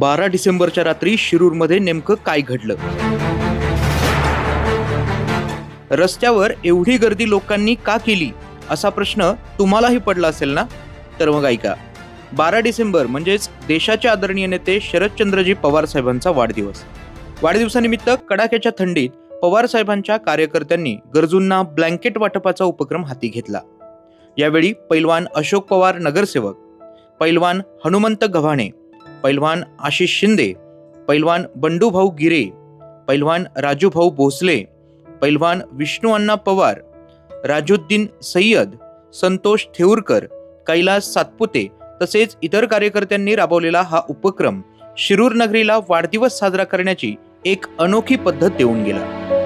बारा डिसेंबरच्या रात्री शिरूरमध्ये नेमकं काय घडलं? रस्त्यावर एवढी गर्दी लोकांनी का केली? असा प्रश्न तुम्हालाही पडला असेल ना? तर मग ऐका. बारा डिसेंबर म्हणजेच देशाचे आदरणीय नेते शरदचंद्रजी पवार साहेबांचा वाढदिवस. वाढदिवसानिमित्त कडाक्याच्या थंडीत पवार साहेबांच्या कार्यकर्त्यांनी गरजूंना ब्लँकेट वाटपाचा उपक्रम हाती घेतला. यावेळी पैलवान अशोक पवार नगरसेवक पैलवान हनुमंत गव्हाणे पैलवान आशिष शिंदे पैलवान बंडूभाऊ गिरे पैलवान राजूभाऊ भोसले पैलवान विष्णू अण्णा पवार राजुद्दीन सय्यद संतोष थेऊरकर कैलास सातपुते तसेच इतर कार्यकर्त्यांनी राबवलेला हा उपक्रम शिरूर नगरीला वाढदिवस साजरा करण्याची एक अनोखी पद्धत देऊन गेला.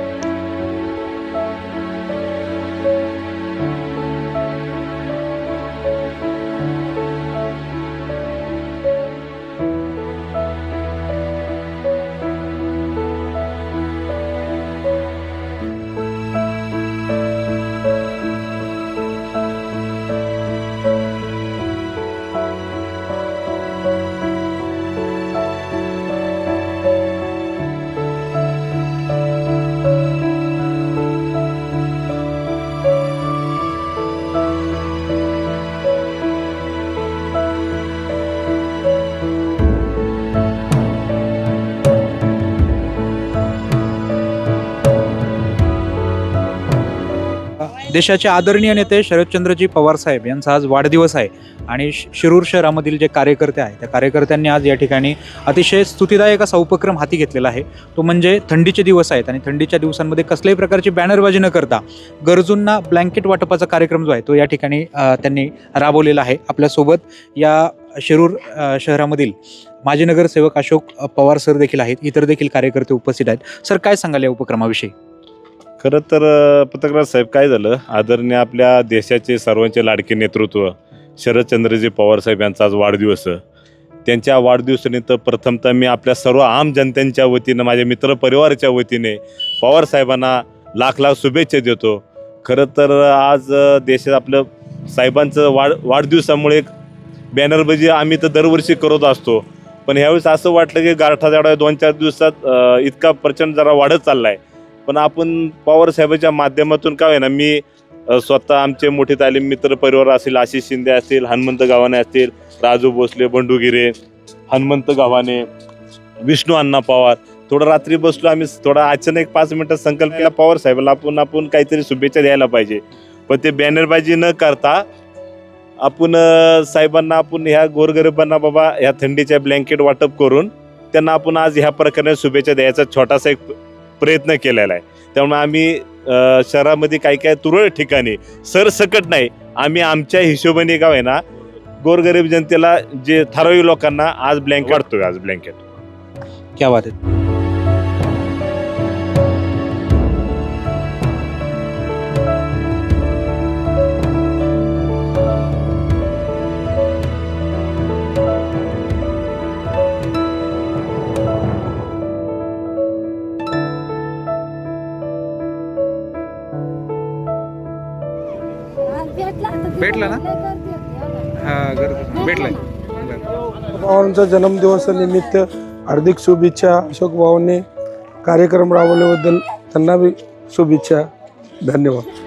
देशाचे आदरणीय नेते शरदचंद्रजी पवार साहेब यांचा आज वाढदिवस आहे. आणि श- शिरूर शहरामधील जे कार्यकर्ते आहेत त्या कार्यकर्त्यांनी आज या ठिकाणी अतिशय स्तुतिदायक असा उपक्रम हाती घेतलेला आहे. तो म्हणजे थंडीचे दिवस आहेत आणि थंडीच्या दिवसांमध्ये कसल्याही प्रकारची बॅनरबाजी न करता गरजूंना ब्लँकेट वाटपाचा कार्यक्रम जो आहे तो या ठिकाणी त्यांनी राबवलेला आहे. आपल्यासोबत या शिरूर शहरामधील माजी नगरसेवक अशोक पवार सर देखील आहेत. इतर देखील कार्यकर्ते उपस्थित आहेत. सर काय सांगाल या उपक्रमाविषयी? खरं तर पत्रकार साहेब काय झालं? आदरणीय आपल्या देशाचे सर्वांचे लाडके नेतृत्व शरदचंद्रजी पवार साहेब यांचा आज वाढदिवस. त्यांच्या वाढदिवसानिमित्त प्रथमतः मी आपल्या सर्व आम जनतेच्या वतीनं माझ्या मित्रपरिवाराच्या वतीने पवार साहेबांना लाख लाख शुभेच्छा देतो. खरं तर आज देशात आपलं साहेबांचं वाढ वाढदिवसामुळे एक बॅनरबाजी आम्ही तर दरवर्षी करत असतो. पण ह्यावेळेस असं वाटलं की गारठा जाडा दोन चार दिवसात इतका प्रचंड जरा वाढत चालला आहे पण आपण पवार साहेबाच्या माध्यमातून काय ना मी स्वतः आमचे मोठे तालीम मित्र परिवार असतील आशिष शिंदे असतील हनुमंत गावाने असतील राजू भोसले बंडू गिरे हनुमंत गावाने विष्णू अण्णा पवार थोडं रात्री बसलो आम्ही थोडा अचानक पाच मिनिटात संकल्प केला पवार साहेबाला आपण आपण काहीतरी शुभेच्छा द्यायला पाहिजे. पण ते बॅनरबाजी न करता आपण साहेबांना आपण ह्या गोरगरिबांना बाबा ह्या थंडीच्या ब्लँकेट वाटप करून त्यांना आपण आज ह्या प्रकारे शुभेच्छा द्यायचा छोटासा एक प्रयत्न केलेला आहे. त्यामुळे आम्ही अ, शहरामध्ये काही काही तुरळक ठिकाणी सरसकट नाही आम्ही आमच्या हिशोबाने गाव आहे ना गोरगरीब जनतेला जे ठराविक लोकांना आज ब्लँकेट वाटतोय आज ब्लँकेट क्या बात आहे. भेटला ना? हा भेटलाय. पवारांचा जन्मदिवसानिमित्त हार्दिक शुभेच्छा अशोक भाऊंनी कार्यक्रम राबवल्याबद्दल त्यांना बी शुभेच्छा. धन्यवाद.